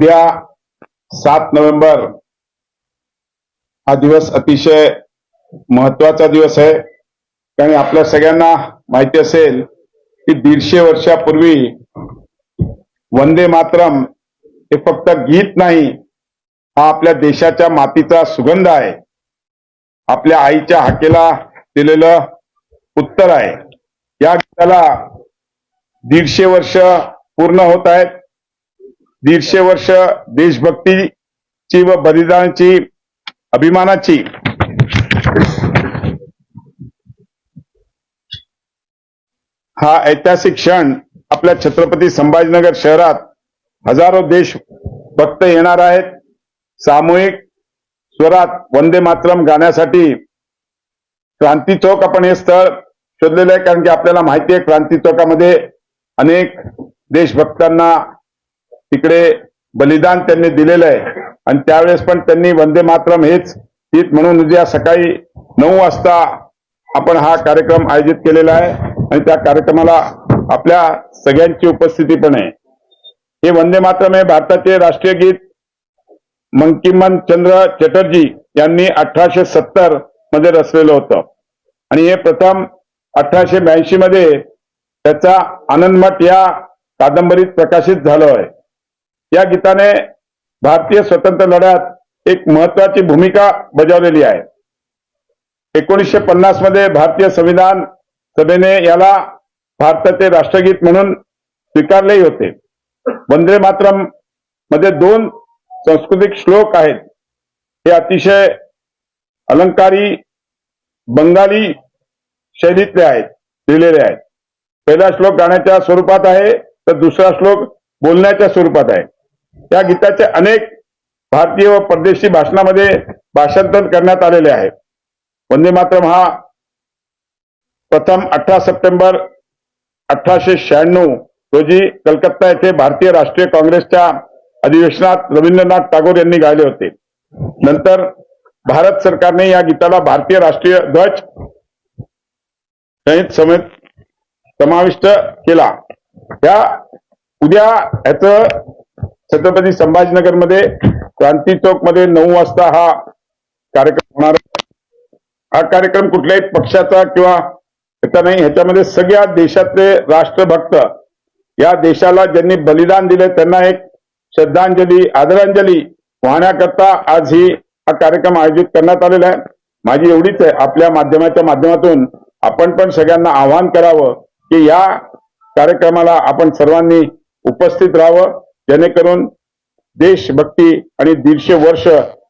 उद्या सात नोव्हेंबर हा दिवस अतिशय महत्त्वाचा दिवस आहे. कारण आपल्या सगळ्यांना माहिती असेल की दीडशे वर्षापूर्वी वंदे मातरम हे फक्त गीत नाही हा आपल्या देशाच्या मातीचा सुगंध आहे. आपल्या आईच्या हाकेला दिलेलं उत्तर आहे. या गीताला दीडशे वर्ष पूर्ण होत आहेत. दीडशे वर्ष देशभक्तीची व बलिदानाची अभिमानाची. हा ऐतिहासिक क्षण आपल्या छत्रपती संभाजीनगर शहरात हजारो देशभक्त येणार आहेत. सामूहिक स्वरात वंदे मातरम गाण्यासाठी क्रांती चौक आपण हे स्थळ शोधलेलं आहे कारण की आपल्याला माहिती आहे क्रांती चौकामध्ये अनेक देशभक्तांना तिकडे बलिदान त्यांनी दिलेलं आहे. आणि त्यावेळेस पण त्यांनी वंदे मातरम हेच गीत म्हणून उद्या सकाळी नऊ वाजता आपण हा कार्यक्रम आयोजित केलेला आहे. आणि त्या कार्यक्रमाला आपल्या सगळ्यांची उपस्थिती पण आहे. हे वंदे मातरम हे भारताचे राष्ट्रीय गीत मंकिमन चंद्र चटर्जी यांनी अठराशे सत्तरमध्ये रचलेलं होतं. आणि हे प्रथम अठराशे ब्याऐंशी मध्ये त्याचा आनंदमठ या कादंबरीत प्रकाशित झालं आहे. या गीताने भारतीय स्वतंत्र लढ्यात एक महत्वाची भूमिका बजावलेली आहे. एकोणीसशे पन्नासमध्ये भारतीय संविधान सभेने याला भारताचे राष्ट्रगीत म्हणून स्वीकारलेही होते. वंदे मातरममध्ये दोन सांस्कृतिक श्लोक आहेत. हे अतिशय अलंकारी बंगाली शैलीतले आहेत लिहिलेले आहेत. पहिला श्लोक गाण्याच्या स्वरूपात आहे तर दुसरा श्लोक बोलण्याच्या स्वरूपात आहे. या गीताचे अनेक भारतीय व परदेशी भाषणामध्ये भाषांतर करण्यात आलेले आहे. वंदे मातरम हा प्रथम अठरा सप्टेंबर अठराशे शहाण्णव रोजी कलकत्ता येथे भारतीय राष्ट्रीय काँग्रेसच्या अधिवेशनात रवींद्रनाथ टागोर यांनी गायले होते. नंतर भारत सरकारने या गीताला भारतीय राष्ट्रीय ध्वज संहित समेत समाविष्ट केला. या उद्या याचं छत्रपती संभाजीनगरमध्ये क्रांती चौकमध्ये नऊ वाजता हा कार्यक्रम होणार. हा कार्यक्रम कुठल्याही पक्षाचा किंवा याचा नाही ह्याच्यामध्ये सगळ्या देशातले राष्ट्रभक्त या देशाला ज्यांनी बलिदान दिले त्यांना एक श्रद्धांजली आदरांजली वाहण्याकरता आज ही हा कार्यक्रम आयोजित करण्यात आलेला आहे. माझी एवढीच आहे. आपल्या माध्यमाच्या माध्यमातून आपण पण सगळ्यांना आवाहन करावं की या कार्यक्रमाला आपण सर्वांनी उपस्थित राहावं. जेणेकरून देशभक्ती आणि दीडशे वर्ष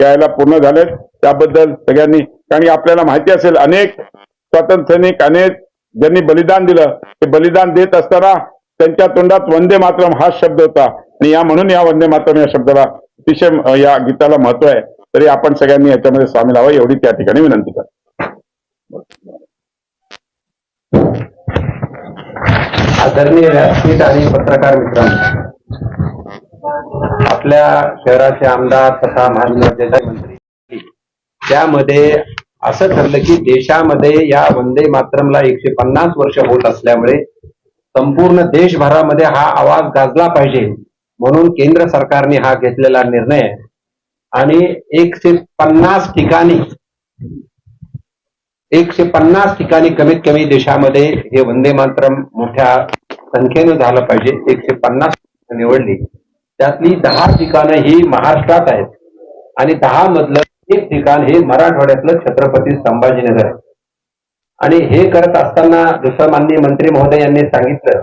यायला पूर्ण झालेत. त्याबद्दल सगळ्यांनी कारण आपल्याला माहिती असेल अनेक स्वातंत्र्य सैनिक अनेक ज्यांनी बलिदान दिलं ते बलिदान देत असताना त्यांच्या तोंडात वंदे मातरम हा शब्द होता. आणि या म्हणून या वंदे मातरम या शब्दाला अतिशय या गीताला महत्त्व आहे. तरी आपण सगळ्यांनी याच्यामध्ये सामील व्हावं एवढी त्या ठिकाणी विनंती करतो. आदरणीय व्यासपीठ आणि पत्रकार मित्रांनो आपल्या शहराचे आमदार तथा महानगरचे मंत्री. त्यामध्ये असं ठरलं की देशामध्ये या वंदे मातरमला एकशे पन्नास वर्ष होत असल्यामुळे संपूर्ण देशभरामध्ये हा आवाज गाजला पाहिजे म्हणून केंद्र सरकारने हा घेतलेला निर्णय आणि एकशे पन्नास ठिकाणी एकशे पन्नास ठिकाणी कमीत कमी देशामध्ये हे वंदे मातरम मोठ्या संख्येनं झालं पाहिजे. एकशे पन्नास निवडली. त्यातली दहा ठिकाणं ही महाराष्ट्रात आहेत. आणि दहा मधलं एक ठिकाण हे मराठवाड्यातलं छत्रपती संभाजीनगर आहे. आणि हे करत असताना दुसरं माननीय मंत्री महोदय यांनी सांगितलं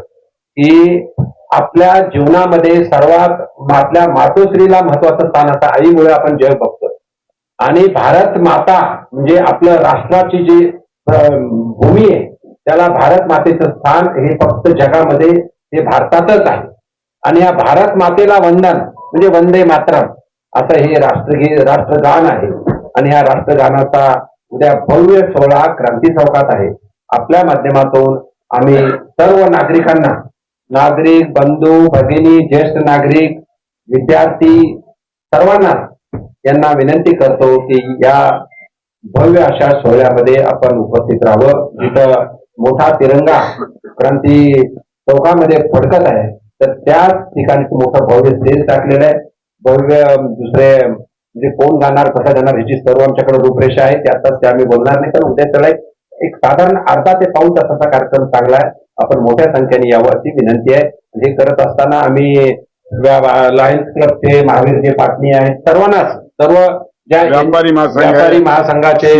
की आपल्या जीवनामध्ये सर्वात आपल्या मातोश्रीला महत्वाचं स्थान असतं आईमुळे आपण जग बघतो आणि भारत माता म्हणजे आपलं राष्ट्राची जी भूमी आहे त्याला भारत मातेचं स्थान हे फक्त जगामध्ये हे भारतातच आहे. आणि या भारत मातेला वंदन म्हणजे वंदे मातरम असं हे राष्ट्रगीत राष्ट्रगान आहे. आणि या राष्ट्रगानाचा उद्या भव्य सोहळा क्रांती चौकात आहे. आपल्या माध्यमातून आम्ही सर्व नागरिकांना नागरिक बंधू भगिनी ज्येष्ठ नागरिक विद्यार्थी सर्वांना यांना विनंती करतो की या भव्य अशा सोहळ्यामध्ये आपण उपस्थित राहावं. जिथं मोठा तिरंगा क्रांती चौकामध्ये फडकत आहे. तर त्याच ठिकाणी मोठं भव्य स्टेज टाकलेलं आहे. भव्य दुसरे म्हणजे कोण गाणार कसं जाणार ह्याची सर्व आमच्याकडे रूपरेषा आहे. ते आताच ते आम्ही बोलणार नाही. पण उद्या त्याला एक- साधारण अर्धा ते पाऊन तासाचा कार्यक्रम चांगला आहे. आपण मोठ्या संख्येने यावं अशी विनंती आहे. हे करत असताना आम्ही लायन्स क्लबचे महावीरचे पाटणी आहेत सर्वांनाच सर्व ज्या व्यापारी महासंघाचे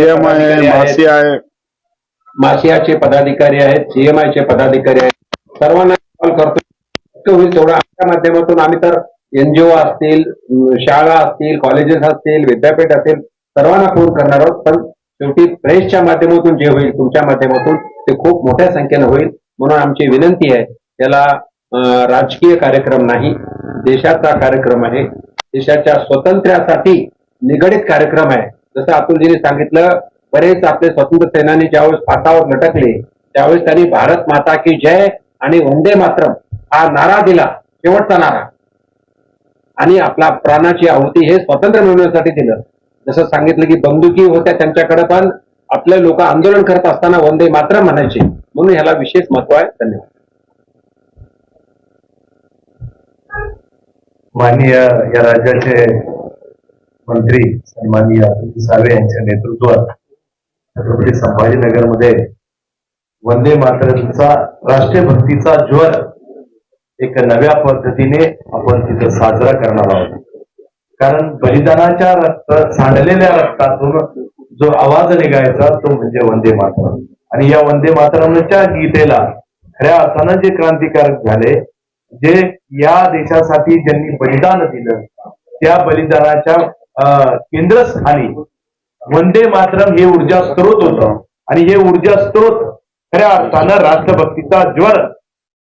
मासियाचे पदाधिकारी आहेत सीएमआयचे पदाधिकारी आहेत. सर्वांना शक्य होईल तेवढं आमच्या माध्यमातून. आम्ही तर एनजीओ असतील शाळा असतील कॉलेजेस असतील विद्यापीठ असतील सर्वांना फोन करणार आहोत. पण शेवटी प्रेसच्या माध्यमातून जे होईल तुमच्या माध्यमातून ते खूप मोठ्या संख्येनं होईल. म्हणून आमची विनंती आहे त्याला राजकीय कार्यक्रम नाही देशाचा कार्यक्रम आहे. देशाच्या स्वातंत्र्यासाठी निगडित कार्यक्रम आहे. जसं अतुलजीने सांगितलं बरेच आपले स्वतंत्र सेनानी ज्यावेळेस फासावर लटकले त्यावेळेस त्यांनी भारत माता की जय आणि वंदे मातरम हा नारा दिला शेवटचा नारा. आणि आपला प्राणाची आहुती हे स्वातंत्र्य मिळवण्यासाठी दिलं. जसं सांगितलं की बंदुकी होत्या त्यांच्याकडे पण आपले लोक आंदोलन करत असताना वंदे मात्र म्हणायचे. म्हणून ह्याला विशेष महत्त्व आहे. धन्यवाद. माननीय या राज्याचे मंत्री सन्माननीय अतुल सावे यांच्या नेतृत्वात छत्रपती संभाजीनगरमध्ये वंदे मातरचा राष्ट्रीय भक्तीचा ज्वर एक नव्या पद्धतीने आपण तिथं साजरा करणार आहोत. कारण बलिदानाच्या रक्त सांडलेल्या रक्तातून जो आवाज निघायचा तो म्हणजे वंदे मातरम. आणि या वंदे मातरमच्या गीतेला खऱ्या अर्थानं जे क्रांतिकारक झाले जे या देशासाठी ज्यांनी बलिदान दिलं त्या बलिदानाच्या अं, केंद्रस्थानी वंदे मातरम हे ऊर्जा स्त्रोत होतं. आणि हे ऊर्जा स्त्रोत खऱ्या अर्थानं राष्ट्रभक्तीचा ज्वर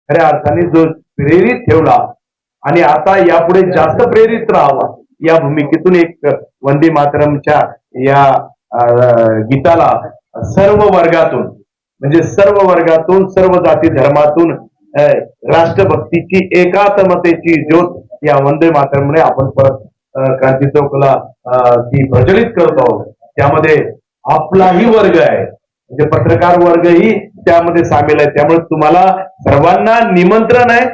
खऱ्या अर्थाने जो प्रेरित ठेवला. आणि आता यापुढे जास्त प्रेरित राहावा. या भूमिकेतून एक वंदे मातरमच्या या गीताला सर्व वर्गातून म्हणजे सर्व वर्गातून सर्व जाती धर्मातून राष्ट्रभक्तीची एकात्मतेची ज्योत या वंदे मातरमने आपण परत क्रांती चौकला अं, ती प्रचलित करत आहोत. त्यामध्ये आपलाही वर्ग आहे. म्हणजे पत्रकार वर्गही त्यामध्ये सामील आहे. त्यामुळे तुम्हाला सर्वांना निमंत्रण आहे.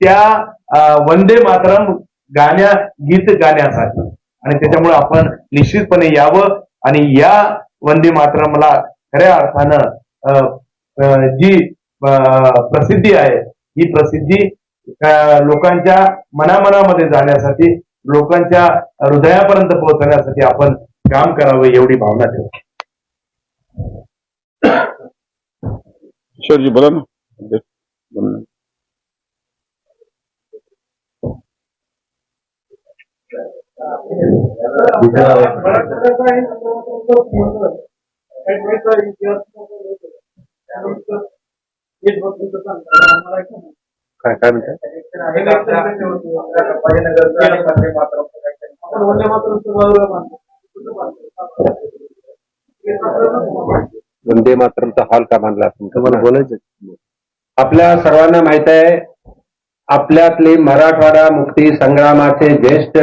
त्या वंदे मातरम गाण्या गीत गाण्यासाठी. आणि त्याच्यामुळे आपण निश्चितपणे यावं आणि या वंदे मातरमला खऱ्या अर्थानं जी प्रसिद्धी आहे ही प्रसिद्धी लोकांच्या मनामनामध्ये जाण्यासाठी लोकांच्या हृदयापर्यंत पोहोचण्यासाठी आपण काम करावं एवढी भावना ठेवतो. किशोरजी बोला ना बोला ना. काय काय म्हणतात वंदे मातरमचा हॉल का बांधला तुम्हाला बोलायचं आपल्या सर्वांना माहीत आहे आपल्यातले मराठवाडा मुक्ती संग्रामाचे ज्येष्ठ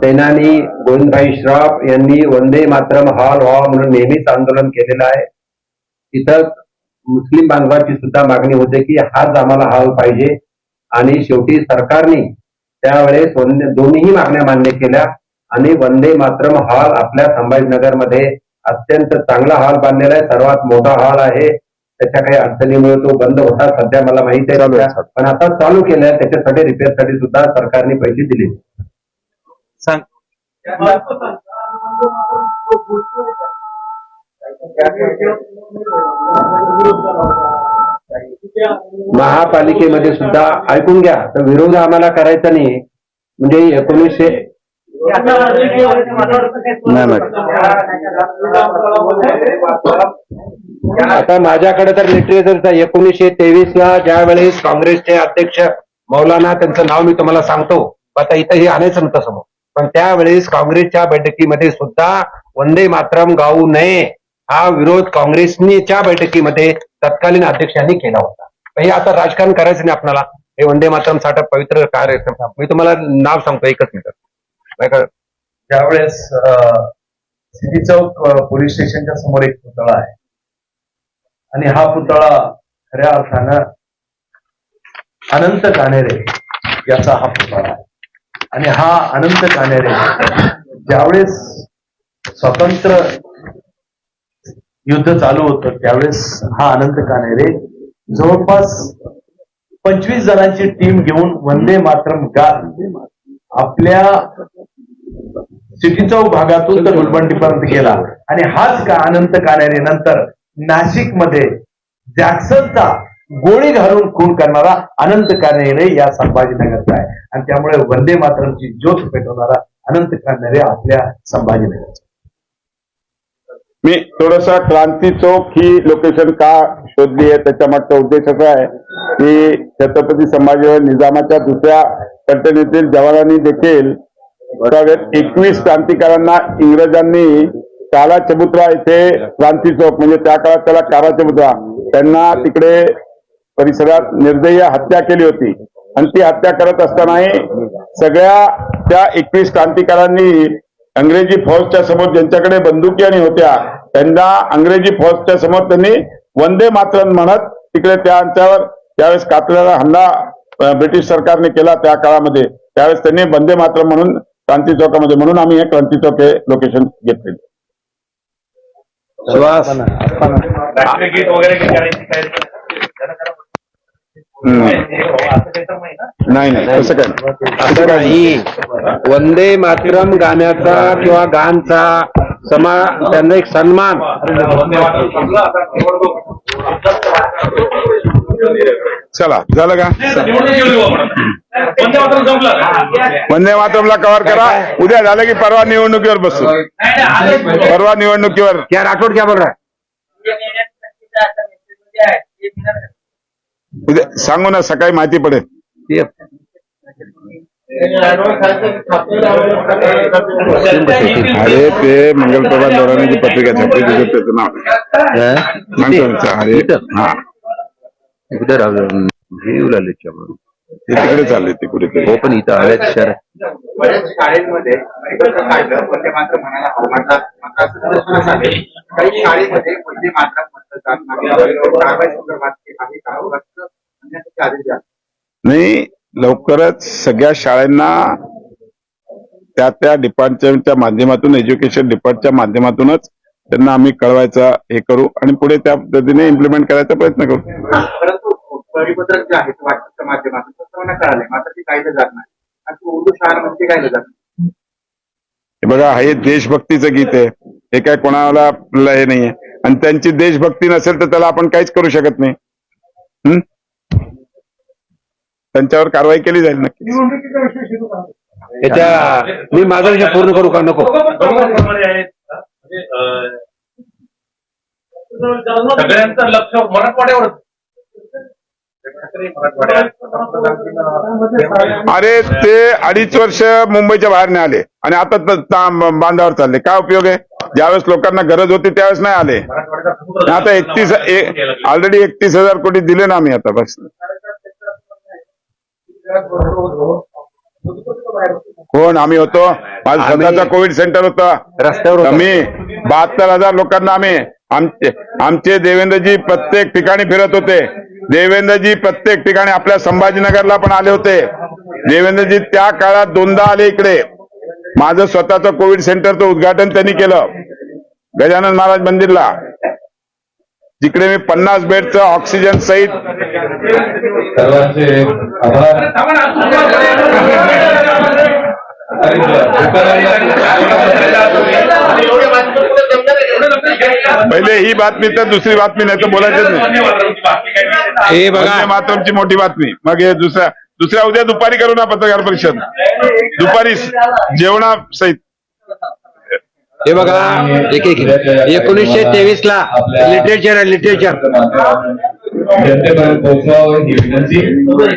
सेनानी गोविंदभाई श्रॉफ यांनी वंदे मातरम हॉल व्हावा म्हणून नेहमीच आंदोलन केलेलं आहे. तिथं मुस्लिम बांधवाची सुद्धा मागणी होते की हाच आम्हाला हॉल पाहिजे आणि शेवटी सरकारने त्यावेळेस वंदे दोन्हीही मागण्या मान्य केल्या आणि वंदे मातरम हॉल आपल्या संभाजीनगरमध्ये अत्यंत चांगला हॉल बांधलेला आहे. सर्वात मोठा हॉल आहे. त्याच्या काही अडचणीमुळे तो बंद होता सध्या मला माहिती आहे. पण आता चालू केलाय त्याच्यासाठी रिपेअरसाठी सुद्धा सरकारने पैसे दिले. सांग. महापालिकेमध्ये सुद्धा ऐकून घ्या. तर विरोध आम्हाला करायचा नाही म्हणजे एकोणीसशे नाही. आता माझ्याकडे तर लिटरेचर एकोणीसशे तेवीस ला ज्या वेळेस काँग्रेसचे अध्यक्ष मौलाना त्यांचं नाव मी तुम्हाला सांगतो. आता इथं हे आणायचं नव्हतं समोर पण त्यावेळेस काँग्रेसच्या बैठकीमध्ये सुद्धा वंदे मातरम गाऊ नये हा विरोध काँग्रेसनीच्या बैठकीमध्ये तत्कालीन अध्यक्षांनी केला होता. हे आता राजकारण करायचं नाही आपल्याला. हे वंदे मातरमसाठी पवित्र कार्यक्रम. मी तुम्हाला नाव सांगतो एकच मिनिट. ज्यावेळेस सिटी चौक पोलीस स्टेशनच्या समोर एक पुतळा आहे. आणि हा पुतळा खऱ्या अर्थानं अनंत कानेरे याचा हा पुतळा आहे. आणि हा अनंत कानेरे ज्यावेळेस स्वतंत्र युद्ध चालू होतं त्यावेळेस हा अनंत कानेरे जवळपास पंचवीस जणांची टीम घेऊन वंदे मातरम गात आपल्या सिटी चौक भागातून तर गुलबंडीपर्यंत गेला. आणि हाच का अनंत कानेरे नंतर नाशिकमध्ये जॅक्सनचा गोळी घालून खून करणारा अनंत कानेरे या संभाजीनगरचा आहे. आणि त्यामुळे वंदे मातरमची ज्योत पेटवणारा अनंत कानेरे आपल्या संभाजीनगरचा मी थोडस क्रांती चौक ही लोकेशन का शोधली आहे त्याच्या मागचा उद्देश असा आहे की छत्रपती संभाजी निजामाच्या दुसऱ्या पलटणीतील जवानांनी देखील एकवीस क्रांतिकारांना इंग्रजांनी काला चबुत्रा इथे क्रांती चौक म्हणजे त्या काळात त्याला काला चबुत्रा. त्यांना तिकडे परिसरात निर्दयी हत्या केली होती. आणि ती हत्या करत असतानाही सगळ्या त्या एकवीस क्रांतिकारांनी अंग्रेजी फौजच्या समोर ज्यांच्याकडे बंदुकी आणि होत्या त्यांना अंग्रेजी फौजच्या समोर त्यांनी वंदे मातरम म्हणत तिकडे त्यांच्यावर त्यावेळेस कातल्याला हल्ला ब्रिटिश सरकारने केला त्या काळामध्ये. त्यावेळेस त्यांनी वंदे मातरम म्हणून क्रांती चौकामध्ये म्हणून आम्ही हे क्रांती चौक हे लोकेशन घेतले वगैरे नाही नाही तसं काय नाही. वंदे मातरम गाण्याचा किंवा गानचा समा त्यांना एक सन्मान. चला झालं का? वंदे मातरम संपलं वंदे मातरमला कव्हर करा. उद्या झालं की परवा निवडणुकीवर बसू. आजच परवा निवडणुकीवर. क्या राठोड क्या बोल. रहा है उद्या सांगू ना सकाळी माहिती पडेल. अरे ते मंगलप्रभात दोराने जी पत्रिका छापली त्याचं नाव. अरे हा. उधर येऊ लागले ते तिकडे चालले ते कुठेतरी. हो पण इथं आल्याच शहर. बऱ्याच शाळेमध्ये एकत्र काढलं वंदे मातरम म्हणायला हवं म्हटलं मात्र असं निदर्शनास आले काही शाळेमध्ये वंदे मातरम म्हटलं जात नाही. कारवाई संदर्भात काही करावं लागतं म्हणण्यासाठी आदेश द्या नाही लवकरच सगळ्या शाळांना त्या त्या डिपार्टमेंटच्या माध्यमातून एज्युकेशन डिपार्टच्या माध्यमातूनच त्यांना आम्ही कळवायचा हे करू आणि पुढे त्या पद्धतीने इम्प्लिमेंट करायचा प्रयत्न करू. परिपत्रक जे आहे ते व्हॉट्सअपच्या माध्यमातून सर्वांना कळाले मात्र ते कायलं जात नाही. आणि उर्दू शाळांमध्ये ते कायलं जात नाही. हे बघा हे देशभक्तीचं गीत आहे. हे काय कोणाला आपलं हे नाहीये. आणि त्यांची देशभक्ती नसेल तर त्याला आपण काहीच करू शकत नाही. हं? त्यांच्यावर कारवाई केली जाईल नक्की. त्याच्या मी माझा विषय पूर्ण करू का? नको. म्हणजे, सगळ्यांचं लक्ष मराठवाड्यावर अरे ते अडीच वर्ष मुंबईच्या बाहेर नाही आले. आणि आता बांधावर चालले. काय उपयोग आहे? ज्यावेळेस लोकांना गरज होती त्यावेळेस नाही आले. आता एकतीस ऑलरेडी एकतीस हजार कोटी दिले ना आम्ही आता बस. कोण? आम्ही होतो. माझं स्वतःचा कोविड सेंटर होता. रस्त्यावर. आम्ही बहात्तर हजार लोकांना आम्ही आमचे आमचे देवेंद्रजी प्रत्येक ठिकाणी फिरत होते. देवेंद्रजी प्रत्येक ठिकाणी आपल्या संभाजीनगरला पण आले होते. देवेंद्रजी त्या काळात दोनदा आले इकडे. माझं स्वतःचं कोविड सेंटरचं उद्घाटन त्यांनी केलं. गजानन महाराज मंदिरला. जिकडे मी पन्नास बेडचं ऑक्सिजन सहित पहिले ही बातमी तर दुसरी बातमी नाही तर बोलायचंच नाही. हे बघा. वंदे मातरमची मोठी बातमी. मग हे दुसऱ्या दुसऱ्या उद्या दुपारी करू ना पत्रकार परिषद. दुपारी जेवणा सहित. हे बघा एक एक. एकोणीसशे तेवीस ला लिटरेचर आहे लिटरेचर जनतेपर्यंत पोहोचवावं ही विनंती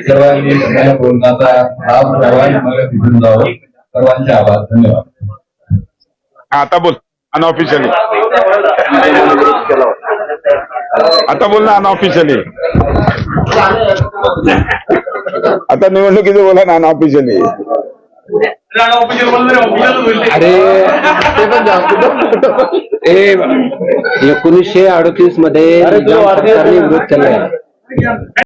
सर्वांनी सगळ्या बोलण्याचा लाभ सर्वांनी मला तिथून जावं सर्वांचे आभार धन्यवाद आता बोल. अनऑफिशियली आता बोल ना अनऑफिशियली आता निवडणुकीचं बोला ना अनऑफिशियली अरे एकोणीसशे अडतीसमध्ये विरोध केलाय.